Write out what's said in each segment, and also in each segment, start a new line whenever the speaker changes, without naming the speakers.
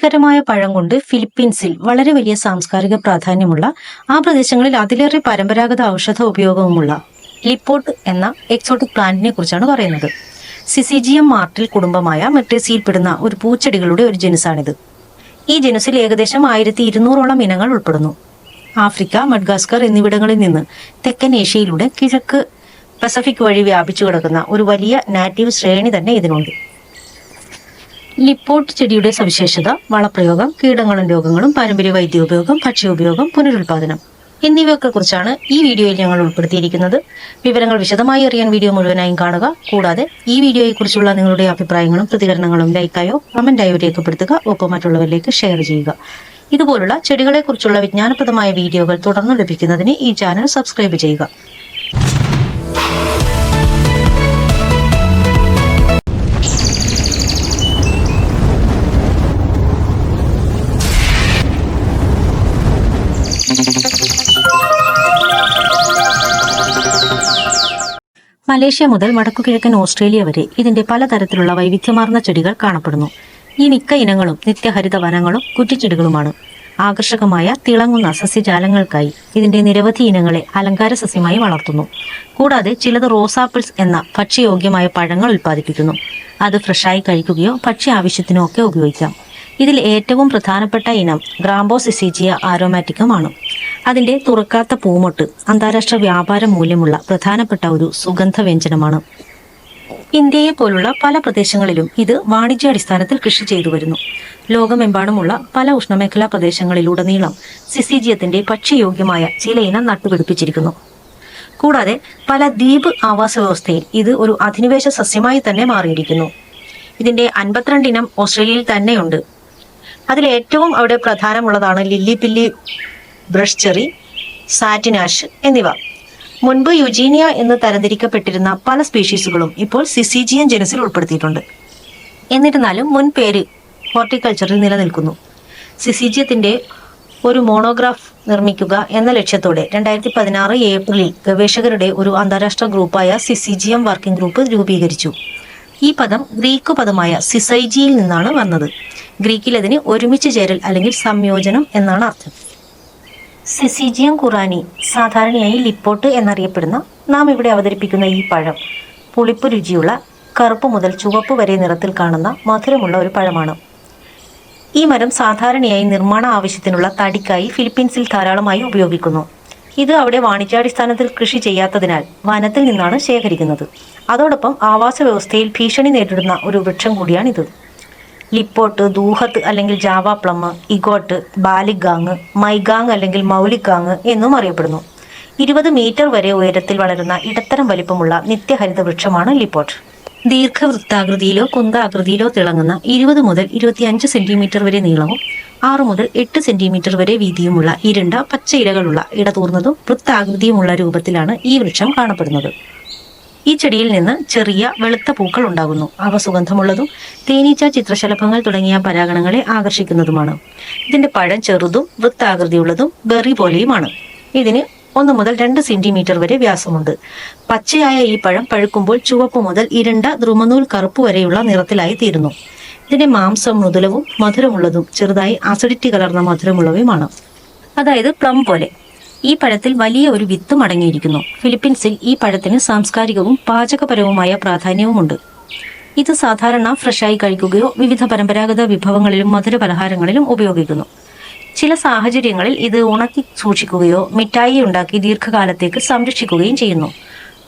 രുചികരമായ പഴം കൊണ്ട് ഫിലിപ്പീൻസിൽ വളരെ വലിയ സാംസ്കാരിക പ്രാധാന്യമുള്ള ആ പ്രദേശങ്ങളിൽ അതിലേറെ പരമ്പരാഗത ഔഷധ ഉപയോഗവുമുള്ള ലിപ്പോട്ട് എന്ന എക്സോട്ടിക് പ്ലാന്റിനെ കുറിച്ചാണ് പറയുന്നത്. സിസിജിയം മാർട്ടിൽ കുടുംബമായ മെട്രേസിയിൽപ്പെടുന്ന ഒരു പൂച്ചെടികളുടെ ഒരു ജനുസാണിത്. ഈ ജനുസിൽ ഏകദേശം ആയിരത്തി ഇരുന്നൂറോളം ഇനങ്ങൾ ഉൾപ്പെടുന്നു. ആഫ്രിക്ക മഡ്ഗാസ്കർ എന്നിവിടങ്ങളിൽ നിന്ന് തെക്കൻ ഏഷ്യയിലൂടെ കിഴക്ക് പസഫിക് വഴി വ്യാപിച്ചു കിടക്കുന്ന ഒരു വലിയ നാറ്റീവ് ശ്രേണി തന്നെ ഇതിനുണ്ട്. ലിപ്പോട്ട് ചെടിയുടെ സവിശേഷത വളപ്രയോഗം കീടങ്ങളും രോഗങ്ങളും പാരമ്പര്യ വൈദ്യോപയോഗം ഭക്ഷ്യോപയോഗം പുനരുൽപാദനം എന്നിവയൊക്കെ കുറിച്ചാണ് ഈ വീഡിയോയിൽ ഞങ്ങൾ ഉൾപ്പെടുത്തിയിരിക്കുന്നത്. വിവരങ്ങൾ വിശദമായി അറിയാൻ വീഡിയോ മുഴുവനായും കാണുക. കൂടാതെ ഈ വീഡിയോയെക്കുറിച്ചുള്ള നിങ്ങളുടെ അഭിപ്രായങ്ങളും പ്രതികരണങ്ങളും ലൈക്കായോ കമന്റായോ രേഖപ്പെടുത്തുക. ഒപ്പം മറ്റുള്ളവരിലേക്ക് ഷെയർ ചെയ്യുക. ഇതുപോലുള്ള ചെടികളെക്കുറിച്ചുള്ള വിജ്ഞാനപ്രദമായ വീഡിയോകൾ തുടർന്ന് ലഭിക്കുന്നതിന് ഈ ചാനൽ സബ്സ്ക്രൈബ് ചെയ്യുക. മലേഷ്യ മുതൽ വടക്കുകിഴക്കൻ ഓസ്ട്രേലിയ വരെ ഇതിന്റെ പലതരത്തിലുള്ള വൈവിധ്യമാർന്ന ചെടികൾ കാണപ്പെടുന്നു. ഈ മിക്ക ഇനങ്ങളും നിത്യഹരിത വനങ്ങളും കുറ്റിച്ചെടികളുമാണ്. ആകർഷകമായ തിളങ്ങുന്ന സസ്യജാലങ്ങൾക്കായി ഇതിന്റെ നിരവധി ഇനങ്ങളെ അലങ്കാര സസ്യമായി വളർത്തുന്നു. കൂടാതെ ചിലത് റോസാപ്പിൾസ് എന്ന ഭക്ഷ്യയോഗ്യമായ പഴങ്ങൾ ഉൽപ്പാദിപ്പിക്കുന്നു. അത് ഫ്രഷായി കഴിക്കുകയോ ഭക്ഷ്യ ആവശ്യത്തിനോ ഒക്കെ ഉപയോഗിക്കാം. ഇതിൽ ഏറ്റവും പ്രധാനപ്പെട്ട ഇനം ഗ്രാംബോസിസീജിയ ആരോമാറ്റിക്കമാണ് അതിന്റെ തുറക്കാത്ത പൂമൊട്ട് അന്താരാഷ്ട്ര വ്യാപാര മൂല്യമുള്ള പ്രധാനപ്പെട്ട ഒരു സുഗന്ധ വ്യഞ്ജനമാണ് ഇന്ത്യയെ പോലുള്ള പല പ്രദേശങ്ങളിലും ഇത് വാണിജ്യാടിസ്ഥാനത്തിൽ കൃഷി ചെയ്തു വരുന്നു. ലോകമെമ്പാടുമുള്ള പല ഉഷ്ണമേഖലാ പ്രദേശങ്ങളിലുടനീളം സിസിജിയത്തിന്റെ ഭക്ഷ്യയോഗ്യമായ ചില ഇനം നട്ടുപിടിപ്പിച്ചിരിക്കുന്നു. കൂടാതെ പല ദ്വീപ് ആവാസ വ്യവസ്ഥയിൽ ഇത് ഒരു അധിനിവേശ സസ്യമായി തന്നെ മാറിയിരിക്കുന്നു. ഇതിന്റെ അൻപത്തിരണ്ട് ഇനം ഓസ്ട്രേലിയയിൽ തന്നെയുണ്ട്. അതിൽ ഏറ്റവും അവിടെ പ്രധാനമുള്ളതാണ് lilly pilly brush cherry satinash എന്നിവ. മുൻപ് യുജീനിയ എന്ന് തരംതിരിക്കപ്പെട്ടിരുന്ന പല സ്പീഷീസുകളും ഇപ്പോൾ സിസിജിയൻ ജനസിൽ ഉൾപ്പെടുത്തിയിട്ടുണ്ട്. എന്നിരുന്നാലും മുൻ പേര് ഹോർട്ടിക്കൾച്ചറിൽ നിലനിൽക്കുന്നു. സിസിജിയത്തിന്റെ ഒരു മോണോഗ്രാഫ് നിർമ്മിക്കുക എന്ന ലക്ഷ്യത്തോടെ രണ്ടായിരത്തി പതിനാറ് ഏപ്രിലിൽ ഗവേഷകരുടെ ഒരു അന്താരാഷ്ട്ര ഗ്രൂപ്പായ സിസിജിയം വർക്കിംഗ് ഗ്രൂപ്പ് രൂപീകരിച്ചു. ഈ പദം ഗ്രീക്ക് പദമായ സിസൈജിയിൽ നിന്നാണ് വന്നത്. ഗ്രീക്കിൽ അതിന് ഒരുമിച്ച് ചേരൽ അല്ലെങ്കിൽ സംയോജനം എന്നാണ് അർത്ഥം. സെസിജിയം കുറാനി സാധാരണയായി ലിപ്പോട്ട് എന്നറിയപ്പെടുന്ന നാം ഇവിടെ അവതരിപ്പിക്കുന്ന ഈ പഴം. പുളിപ്പ് രുചിയുള്ള കറുപ്പ് മുതൽ ചുവപ്പ് വരെ നിറത്തിൽ കാണുന്ന മധുരമുള്ള ഒരു പഴമാണ്. ഈ മരം സാധാരണയായി നിർമ്മാണ ആവശ്യത്തിനുള്ള തടിക്കായി ഫിലിപ്പീൻസിൽ ധാരാളമായി ഉപയോഗിക്കുന്നു. ഇത് അവിടെ വാണിജ്യാടിസ്ഥാനത്തിൽ കൃഷി ചെയ്യാത്തതിനാൽ വനത്തിൽ നിന്നാണ് ശേഖരിക്കുന്നത്. അതോടൊപ്പം ആവാസ വ്യവസ്ഥയിൽ ഭീഷണി നേരിടുന്ന ഒരു വൃക്ഷം കൂടിയാണിത്. ലിപ്പോട്ട് ദൂഹത്ത് അല്ലെങ്കിൽ ജാവ ഇഗോട്ട് ബാലിഗാങ് മൈഗാങ് അല്ലെങ്കിൽ മൗലിഗാങ് എന്നും അറിയപ്പെടുന്നു. ഇരുപത് മീറ്റർ വരെ ഉയരത്തിൽ വളരുന്ന ഇടത്തരം വലിപ്പമുള്ള നിത്യഹരിത വൃക്ഷമാണ് ലിപ്പോട്ട്. ദീർഘവൃത്താകൃതിയിലോ കുന്താകൃതിയിലോ തിളങ്ങുന്ന ഇരുപത് മുതൽ ഇരുപത്തിയഞ്ച് സെന്റിമീറ്റർ വരെ നീളവും ആറ് മുതൽ എട്ട് സെന്റിമീറ്റർ വരെ വീതിയുമുള്ള ഇരുണ്ട പച്ച ഇലകളുള്ള ഇടതൂർന്നതും വൃത്താകൃതിയുമുള്ള രൂപത്തിലാണ് ഈ വൃക്ഷം കാണപ്പെടുന്നത്. ഈ ചെടിയിൽ നിന്ന് ചെറിയ വെളുത്ത പൂക്കൾ ഉണ്ടാകുന്നു. അവ സുഗന്ധമുള്ളതും തേനീച്ച ചിത്രശലഭങ്ങൾ തുടങ്ങിയ പരാഗണങ്ങളെ ആകർഷിക്കുന്നതുമാണ്. ഇതിന്റെ പഴം ചെറുതും വൃത്താകൃതിയുള്ളതും ബെറി പോലെയുമാണ്. ഇതിന് ഒന്ന് മുതൽ രണ്ട് സെന്റിമീറ്റർ വരെ വ്യാസമുണ്ട്. പച്ചയായ ഈ പഴം പഴുക്കുമ്പോൾ ചുവപ്പ് മുതൽ ഇരണ്ട ദ്രുമനൂൽ കറുപ്പ് വരെയുള്ള നിറത്തിലായി തീരുന്നു. ഇതിന്റെ മാംസം മൃദുലവും മധുരമുള്ളതും ചെറുതായി അസിഡിറ്റി കലർന്ന മധുരമുള്ളവയുമാണ്. അതായത് പ്ലം പോലെ. ഈ പഴത്തിൽ വലിയ ഒരു വിത്തും അടങ്ങിയിരിക്കുന്നു ഫിലിപ്പീൻസിൽ ഈ പഴത്തിന് സാംസ്കാരികവും പാചകപരവുമായ പ്രാധാന്യവുമുണ്ട്. ഇത് സാധാരണ ഫ്രഷായി കഴിക്കുകയോ വിവിധ പരമ്പരാഗത വിഭവങ്ങളിലും മധുര പലഹാരങ്ങളിലും ഉപയോഗിക്കുന്നു. ചില സാഹചര്യങ്ങളിൽ ഇത് ഉണക്കി സൂക്ഷിക്കുകയോ മിഠായി ഉണ്ടാക്കി ദീർഘകാലത്തേക്ക് സംരക്ഷിക്കുകയും ചെയ്യുന്നു.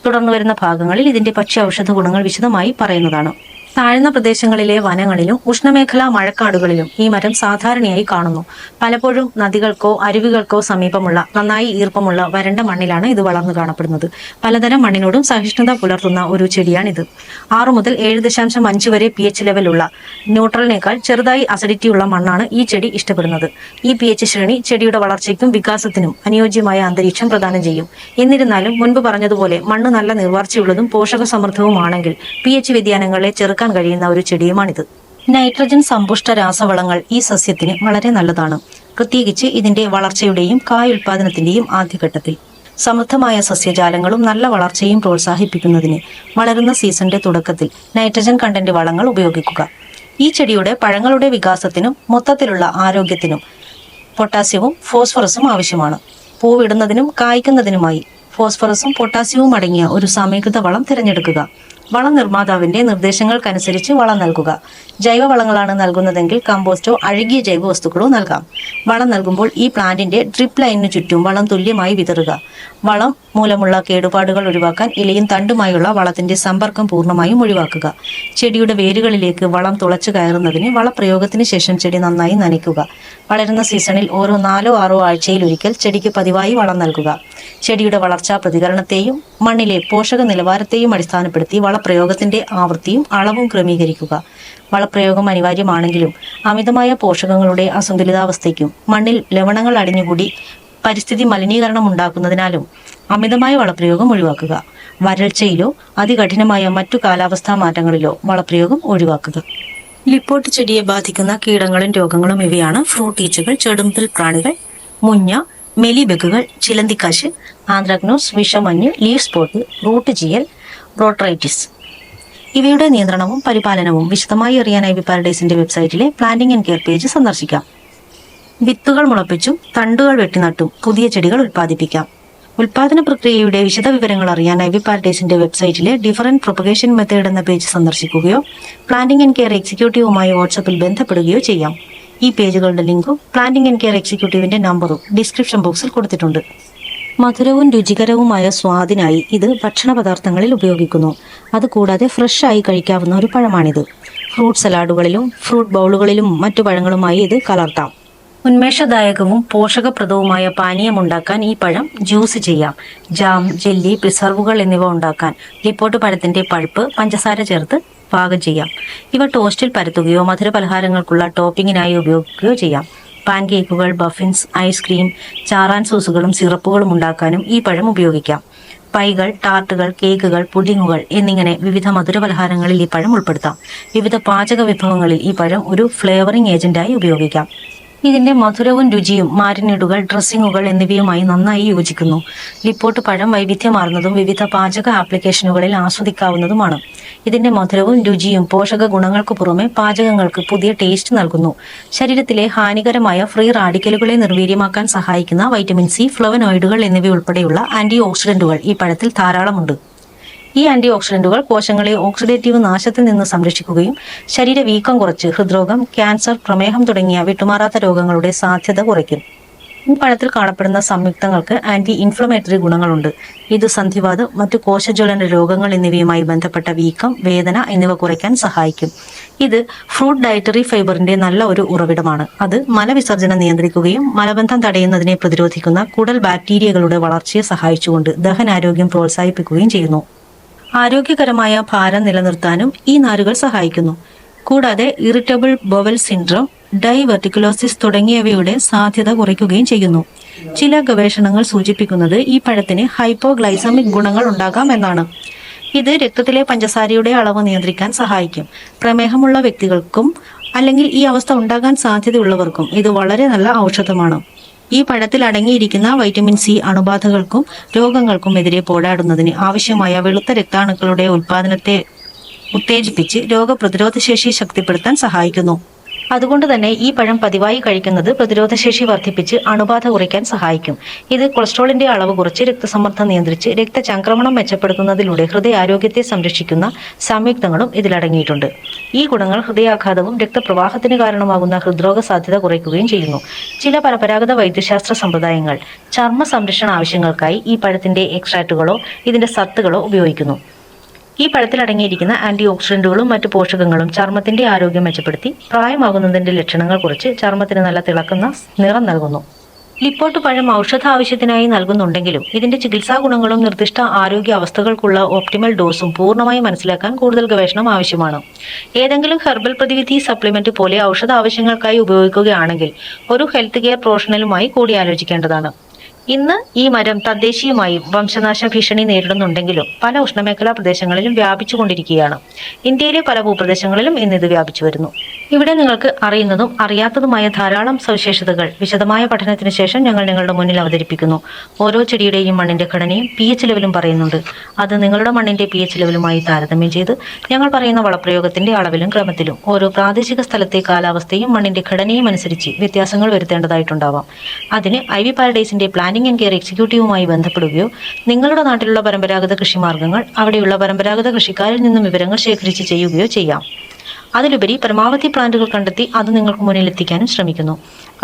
തുടർന്നു വരുന്ന ഭാഗങ്ങളിൽ ഇതിന്റെ ഭക്ഷ്യ ഔഷധ ഗുണങ്ങൾ വിശദമായി പറയുന്നതാണ്. താഴ്ന്ന പ്രദേശങ്ങളിലെ വനങ്ങളിലും ഉഷ്ണമേഖലാ മഴക്കാടുകളിലും ഈ മരം സാധാരണയായി കാണുന്നു. പലപ്പോഴും നദികൾക്കോ അരുവികൾക്കോ സമീപമുള്ള നന്നായി ഈർപ്പമുള്ള വരണ്ട മണ്ണിലാണ് ഇത് വളർന്നു കാണപ്പെടുന്നത്. പലതരം മണ്ണിനോടും സഹിഷ്ണുത പുലർത്തുന്ന ഒരു ചെടിയാണിത്. ആറു മുതൽ ഏഴ് ദശാംശം അഞ്ച് വരെ പി എച്ച് ലെവലുള്ള ന്യൂട്രലിനേക്കാൾ ചെറുതായി അസിഡിറ്റി ഉള്ള മണ്ണാണ് ഈ ചെടി ഇഷ്ടപ്പെടുന്നത്. ഈ പി എച്ച് ശ്രേണി ചെടിയുടെ വളർച്ചയ്ക്കും വികാസത്തിനും അനുയോജ്യമായ അന്തരീക്ഷം പ്രദാനം ചെയ്യും. എന്നിരുന്നാലും മുൻപ് പറഞ്ഞതുപോലെ മണ്ണ് നല്ല നിർവാർച്ചയുള്ളതും പോഷക സമൃദ്ധവുമാണെങ്കിൽ പി എച്ച് വ്യതിയാനങ്ങളെ ചെറുക്കാൻ കഴിയുന്ന ഒരു ചെടിയുമാണിത്. നൈട്രജൻ സമ്പുഷ്ട രാസവളങ്ങൾ ഈ സസ്യത്തിന് വളരെ നല്ലതാണ്. പ്രത്യേകിച്ച് ഇതിന്റെ വളർച്ചയുടെയും കായ ഉൽപാദനത്തിന്റെയും ആദ്യഘട്ടത്തിൽ. സമൃദ്ധമായ സസ്യജാലങ്ങളും നല്ല വളർച്ചയും പ്രോത്സാഹിപ്പിക്കുന്നതിന് വളരുന്ന സീസണിന്റെ തുടക്കത്തിൽ നൈട്രജൻ കണ്ടന്റ് വളങ്ങൾ ഉപയോഗിക്കുക. ഈ ചെടിയുടെ പഴങ്ങളുടെ വികാസത്തിനും മൊത്തത്തിലുള്ള ആരോഗ്യത്തിനും പൊട്ടാസ്യവും ഫോസ്ഫറസും ആവശ്യമാണ്. പൂവിടുന്നതിനും കായ്ക്കുന്നതിനുമായി ഫോസ്ഫറസും പൊട്ടാസ്യവും അടങ്ങിയ ഒരു സമീകൃത വളം തിരഞ്ഞെടുക്കുക. വളം നിർമ്മാതാവിന്റെ നിർദ്ദേശങ്ങൾക്കനുസരിച്ച് വളം നൽകുക. ജൈവവളങ്ങളാണ് നൽകുന്നതെങ്കിൽ കമ്പോസ്റ്റോ അഴുകിയ ജൈവ വസ്തുക്കളോ നൽകാം. വളം നൽകുമ്പോൾ ഈ പ്ലാന്റിന്റെ ഡ്രിപ്പ് ലൈനിനു ചുറ്റും വളം തുല്യമായി വിതറുക. വളം മൂലമുള്ള കേടുപാടുകൾ ഒഴിവാക്കാൻ ഇലയും തണ്ടുമായുള്ള വളത്തിന്റെ സമ്പർക്കം പൂർണമായും ഒഴിവാക്കുക. ചെടിയുടെ വേരുകളിലേക്ക് വളം തുളച്ചു കയറുന്നതിന് വളപ്രയോഗത്തിന് ശേഷം ചെടി നന്നായി നനയ്ക്കുക. വളരുന്ന സീസണിൽ ഓരോ നാലോ ആറോ ആഴ്ചയിൽ ഒരിക്കൽ ചെടിക്ക് പതിവായി വളം നൽകുക. ചെടിയുടെ വളർച്ചാ പ്രതികരണത്തെയും മണ്ണിലെ പോഷക നിലവാരത്തെയും അടിസ്ഥാനപ്പെടുത്തി വളപ്രയോഗത്തിന്റെ ആവൃത്തിയും അളവും ക്രമീകരിക്കുക. വളപ്രയോഗം അനിവാര്യമാണെങ്കിലും അമിതമായ പോഷകങ്ങളുടെ അസന്തുലിതാവസ്ഥയ്ക്കും മണ്ണിൽ ലവണങ്ങൾ അടിഞ്ഞുകൂടി പരിസ്ഥിതി മലിനീകരണം ഉണ്ടാക്കുന്നതിനാലും അമിതമായ വളപ്രയോഗം ഒഴിവാക്കുക. വരൾച്ചയിലോ അതികഠിനമായ മറ്റു കാലാവസ്ഥാ മാറ്റങ്ങളിലോ വളപ്രയോഗം ഒഴിവാക്കുക. ലിപ്പോട്ട് ചെടിയെ ബാധിക്കുന്ന കീടങ്ങളും രോഗങ്ങളും ഇവയാണ്. ഫ്രൂട്ട് ഈച്ചകൾ ചെടുമ്പൽ പ്രാണികൾ മുഞ്ഞ മെലിബെഗുകൾ ചിലന്തിക്കാശ് ആന്ത്രഗ്നോസ് വിഷമഞ്ഞ് ലീഫ് സ്പോട്ട് റൂട്ട് ജിയൽ ബ്രോട്രൈറ്റിസ്. ഇവയുടെ നിയന്ത്രണവും പരിപാലനവും വിശദമായി അറിയാനായി വിപ്പാരഡൈസിന്റെ വെബ്സൈറ്റിലെ പ്ലാന്റിംഗ് ആൻഡ് കെയർ പേജ് സന്ദർശിക്കാം. വിത്തുകൾ മുളപ്പിച്ചും തണ്ടുകൾ വെട്ടിനട്ടും പുതിയ ചെടികൾ ഉൽപ്പാദിപ്പിക്കാം. ഉൽപാദന പ്രക്രിയയുടെ വിശദ വിവരങ്ങൾ അറിയാനായി വിപ്പാരഡൈസിന്റെ വെബ്സൈറ്റിലെ ഡിഫറന്റ് പ്രൊപ്പഗേഷൻ മെത്തേഡ് എന്ന പേജ് സന്ദർശിക്കുകയോ പ്ലാന്റിംഗ് ആൻഡ് കെയർ എക്സിക്യൂട്ടീവുമായി വാട്സപ്പിൽ ബന്ധപ്പെടുകയോ ചെയ്യാം. ഈ പേജുകളുടെ ലിങ്കും പ്ലാന്റിംഗ് ആൻഡ് കെയർ എക്സിക്യൂട്ടീവിന്റെ നമ്പറും ഡിസ്ക്രിപ്ഷൻ ബോക്സിൽ കൊടുത്തിട്ടുണ്ട്. മധുരവും രുചികരവുമായ സ്വാദിനായി ഇത് ഭക്ഷണ പദാർത്ഥങ്ങളിൽ ഉപയോഗിക്കുന്നു. അതുകൂടാതെ ഫ്രഷ് ആയി കഴിക്കാവുന്ന ഒരു പഴമാണിത്. ഫ്രൂട്ട് സലാഡുകളിലും ഫ്രൂട്ട് ബൗളുകളിലും മറ്റു പഴങ്ങളുമായി ഇത് കലർത്താം. ഉന്മേഷദായകവും പോഷകപ്രദവുമായ പാനീയം ഉണ്ടാക്കാൻ ഈ പഴം ജ്യൂസ് ചെയ്യാം. ജാം ജെല്ലി പ്രിസർവുകൾ എന്നിവ ഉണ്ടാക്കാൻ ലിപ്പോട്ട് പഴത്തിന്റെ പഴുപ്പ് പഞ്ചസാര ചേർത്ത് പാകം ചെയ്യാം. ഇവ ടോസ്റ്റിൽ പരത്തുകയോ മധുര പലഹാരങ്ങൾക്കുള്ള ടോപ്പിങ്ങിനായി ഉപയോഗിക്കുകയോ ചെയ്യാം. പാൻകേക്കുകൾ ബഫിൻസ് ഐസ്ക്രീം ചാറാൻ സോസുകളും സിറപ്പുകളും ഉണ്ടാക്കാനും ഈ പഴം ഉപയോഗിക്കാം. പൈകൾ ടാർട്ടുകൾ കേക്കുകൾ പുഡിങ്ങുകൾ എന്നിങ്ങനെ വിവിധ മധുര പലഹാരങ്ങളിൽ ഈ പഴം ഉൾപ്പെടുത്താം. വിവിധ പാചക വിഭവങ്ങളിൽ ഈ പഴം ഒരു ഫ്ലേവറിംഗ് ഏജന്റായി ഉപയോഗിക്കാം. ഇതിന്റെ മധുരവും രുചിയും മാരിനേഡുകൾ ഡ്രസ്സിങ്ങുകൾ എന്നിവയുമായി നന്നായി യോജിക്കുന്നു. ലിപ്പോട്ട് പഴം വൈവിധ്യമാർന്നതും വിവിധ പാചക ആപ്ലിക്കേഷനുകളിൽ ആസ്വദിക്കാവുന്നതുമാണ്. ഇതിന്റെ മധുരവും രുചിയും പോഷക ഗുണങ്ങൾക്ക് പുറമെ പാചകങ്ങൾക്ക് പുതിയ ടേസ്റ്റ് നൽകുന്നു. ശരീരത്തിലെ ഹാനികരമായ ഫ്രീ റാഡിക്കലുകളെ നിർവീര്യമാക്കാൻ സഹായിക്കുന്ന വൈറ്റമിൻ സി ഫ്ലവനോയിഡുകൾ എന്നിവയുൾപ്പെടെയുള്ള ആന്റി ഓക്സിഡന്റുകൾ ഈ പഴത്തിൽ ധാരാളമുണ്ട്. ഈ ആന്റി ഓക്സിഡന്റുകൾ കോശങ്ങളെ ഓക്സിഡേറ്റീവ് നാശത്തിൽ നിന്ന് സംരക്ഷിക്കുകയും ശരീര വീക്കം കുറച്ച് ഹൃദ്രോഗം ക്യാൻസർ പ്രമേഹം തുടങ്ങിയ വിട്ടുമാറാത്ത രോഗങ്ങളുടെ സാധ്യത കുറയ്ക്കും. ഈ പഴത്തിൽ കാണപ്പെടുന്ന സംയുക്തങ്ങൾക്ക് ആന്റി ഇൻഫ്ലമേറ്ററി ഗുണങ്ങളുണ്ട്. ഇത് സന്ധിവാദം മറ്റു കോശജ്വലന രോഗങ്ങൾ എന്നിവയുമായി ബന്ധപ്പെട്ട വീക്കം വേദന എന്നിവ കുറയ്ക്കാൻ സഹായിക്കും. ഇത് ഫ്രൂട്ട് ഡയറ്ററി ഫൈബറിന്റെ നല്ല ഒരു ഉറവിടമാണ്. അത് മലവിസർജനം നിയന്ത്രിക്കുകയും മലബന്ധം തടയുന്നതിനെ പ്രതിരോധിക്കുന്ന കുടൽ ബാക്ടീരിയകളുടെ വളർച്ചയെ സഹായിച്ചുകൊണ്ട് ദഹനാരോഗ്യം പ്രോത്സാഹിപ്പിക്കുകയും ചെയ്യുന്നു. ആരോഗ്യകരമായ ഭാരം നിലനിർത്താനും ഈ നാരുകൾ സഹായിക്കുന്നു. കൂടാതെ ഇറിറ്റബിൾ ബൊവൽ സിൻഡ്രോം ഡൈവെർട്ടിക്കുലോസിസ് തുടങ്ങിയവയുടെ സാധ്യത കുറയ്ക്കുകയും ചെയ്യുന്നു. ചില ഗവേഷണങ്ങൾ സൂചിപ്പിക്കുന്നത് ഈ പഴത്തിന് ഹൈപ്പോഗ്ലൈസമിക് ഗുണങ്ങൾ ഉണ്ടാകാം എന്നാണ്. ഇത് രക്തത്തിലെ പഞ്ചസാരയുടെ അളവ് നിയന്ത്രിക്കാൻ സഹായിക്കും. പ്രമേഹമുള്ള വ്യക്തികൾക്കും അല്ലെങ്കിൽ ഈ അവസ്ഥ ഉണ്ടാകാൻ സാധ്യതയുള്ളവർക്കും ഇത് വളരെ നല്ല ഔഷധമാണ്. ഈ പഴത്തിൽ അടങ്ങിയിരിക്കുന്ന വൈറ്റമിൻ സി അണുബാധകൾക്കും രോഗങ്ങൾക്കും എതിരെ പോരാടുന്നതിന് ആവശ്യമായ വെളുത്ത രക്താണുക്കളുടെ ഉൽപാദനത്തെ ഉത്തേജിപ്പിച്ച് രോഗപ്രതിരോധ ശേഷി ശക്തിപ്പെടുത്താൻ സഹായിക്കുന്നു. അതുകൊണ്ട് തന്നെ ഈ പഴം പതിവായി കഴിക്കുന്നത് പ്രതിരോധശേഷി വർദ്ധിപ്പിച്ച് അണുബാധ കുറയ്ക്കാൻ സഹായിക്കും. ഇത് കൊളസ്ട്രോളിന്റെ അളവ് കുറച്ച് രക്തസമ്മർദ്ദം നിയന്ത്രിച്ച് രക്തചംക്രമണം മെച്ചപ്പെടുത്തുന്നതിലൂടെ ഹൃദയാരോഗ്യത്തെ സംരക്ഷിക്കുന്ന സംയുക്തങ്ങളും ഇതിലടങ്ങിയിട്ടുണ്ട്. ഈ ഗുണങ്ങൾ ഹൃദയാഘാതവും രക്തപ്രവാഹത്തിന് കാരണമാകുന്ന ഹൃദ്രോഗ സാധ്യത കുറയ്ക്കുകയും ചെയ്യുന്നു. ചില പരമ്പരാഗത വൈദ്യശാസ്ത്ര സമ്പ്രദായങ്ങൾ ചർമ്മ സംരക്ഷണ ആവശ്യങ്ങൾക്കായി ഈ പഴത്തിന്റെ എക്സ്ട്രാക്റ്റുകളോ ഇതിന്റെ സത്തുകളോ ഉപയോഗിക്കുന്നു. ഈ പഴത്തിൽ അടങ്ങിയിരിക്കുന്ന ആന്റി ഓക്സിഡന്റുകളും മറ്റു പോഷകങ്ങളും ചർമ്മത്തിന്റെ ആരോഗ്യം മെച്ചപ്പെടുത്തി പ്രായമാകുന്നതിന്റെ ലക്ഷണങ്ങൾ കുറിച്ച് ചർമ്മത്തിന് നല്ല തിളക്കുന്ന നിറം നൽകുന്നു. ലിപ്പോട്ട് പഴം ഔഷധ ആവശ്യത്തിനായി നൽകുന്നുണ്ടെങ്കിലും ഇതിന്റെ ചികിത്സാ ഗുണങ്ങളും നിർദ്ദിഷ്ട ആരോഗ്യ അവസ്ഥകൾക്കുള്ള ഓപ്റ്റിമൽ ഡോസും പൂർണമായി മനസ്സിലാക്കാൻ കൂടുതൽ ഗവേഷണം ആവശ്യമാണ്. ഏതെങ്കിലും ഹെർബൽ പ്രതിവിധി സപ്ലിമെന്റ് പോലെ ഔഷധ ആവശ്യങ്ങൾക്കായി ഉപയോഗിക്കുകയാണെങ്കിൽ ഒരു ഹെൽത്ത് കെയർ പ്രൊഫഷണലുമായി കൂടിയാലോചിക്കേണ്ടതാണ് ഇന്ന് ഈ മരം തദ്ദേശീയമായി വംശനാശ ഭീഷണി നേരിടുന്നുണ്ടെങ്കിലും പല ഉഷ്ണമേഖലാ പ്രദേശങ്ങളിലും വ്യാപിച്ചുകൊണ്ടിരിക്കുകയാണ്. ഇന്ത്യയിലെ പല ഭൂപ്രദേശങ്ങളിലും ഇന്ന് ഇത് വ്യാപിച്ചു വരുന്നു. ഇവിടെ നിങ്ങൾക്ക് അറിയുന്നതും അറിയാത്തതുമായ ധാരാളം സവിശേഷതകൾ വിശദമായ പഠനത്തിന് ശേഷം ഞങ്ങൾ നിങ്ങളുടെ മുന്നിൽ അവതരിപ്പിക്കുന്നു. ഓരോ ചെടിയുടെയും മണ്ണിന്റെ ഘടനയും പി എച്ച് ലെവലും പറയുന്നുണ്ട്. അത് നിങ്ങളുടെ മണ്ണിന്റെ പി എച്ച് ലെവലുമായി താരതമ്യം ചെയ്ത് ഞങ്ങൾ പറയുന്ന വളപ്രയോഗത്തിന്റെ അളവിലും ക്രമത്തിലും ഓരോ പ്രാദേശിക സ്ഥലത്തെ കാലാവസ്ഥയും മണ്ണിന്റെ ഘടനയും അനുസരിച്ച് വ്യത്യാസങ്ങൾ വരുത്തേണ്ടതായിട്ടുണ്ടാവാം. അതിന് ഐ വി പാരഡൈസിന്റെ പ്ലാനിംഗ് ആൻഡ് കെയർ എക്സിക്യൂട്ടീവുമായി ബന്ധപ്പെടുകയോ നിങ്ങളുടെ നാട്ടിലുള്ള പരമ്പരാഗത കൃഷിമാർഗങ്ങൾ അവിടെയുള്ള പരമ്പരാഗത കൃഷിക്കാരിൽ നിന്നും വിവരങ്ങൾ ശേഖരിച്ച് ചെയ്യുകയോ ചെയ്യാം. അതിലുപരി പരമാവധി പ്ലാന്റുകൾ കണ്ടെത്തി അത് നിങ്ങൾക്ക് മുന്നിൽ എത്തിക്കാനും ശ്രമിക്കുന്നു.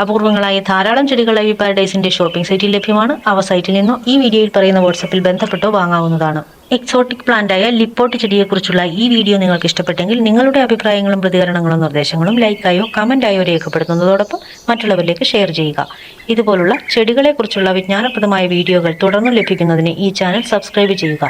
അപൂർവങ്ങളായ ധാരാളം വി പാരഡൈസിന്റെ ഷോപ്പിംഗ് സൈറ്റിൽ ലഭ്യമാണ്. അവ സൈറ്റിൽ നിന്നോ ഈ വീഡിയോയിൽ പറയുന്ന വാട്സപ്പിൽ ബന്ധപ്പെട്ടോ വാങ്ങാവുന്നതാണ്. എക്സോട്ടിക് പ്ലാന്റായ ലിപ്പോട്ട് ചെടിയെക്കുറിച്ചുള്ള ഈ വീഡിയോ നിങ്ങൾക്ക് ഇഷ്ടപ്പെട്ടെങ്കിൽ നിങ്ങളുടെ അഭിപ്രായങ്ങളും പ്രതികരണങ്ങളും നിർദ്ദേശങ്ങളും ലൈക്കായോ കമന്റായോ രേഖപ്പെടുത്തുന്നതോടൊപ്പം മറ്റുള്ളവരിലേക്ക് ഷെയർ ചെയ്യുക. ഇതുപോലുള്ള ചെടികളെക്കുറിച്ചുള്ള വിജ്ഞാനപ്രദമായ വീഡിയോകൾ തുടർന്നും ലഭിക്കുന്നതിന് ഈ ചാനൽ സബ്സ്ക്രൈബ് ചെയ്യുക.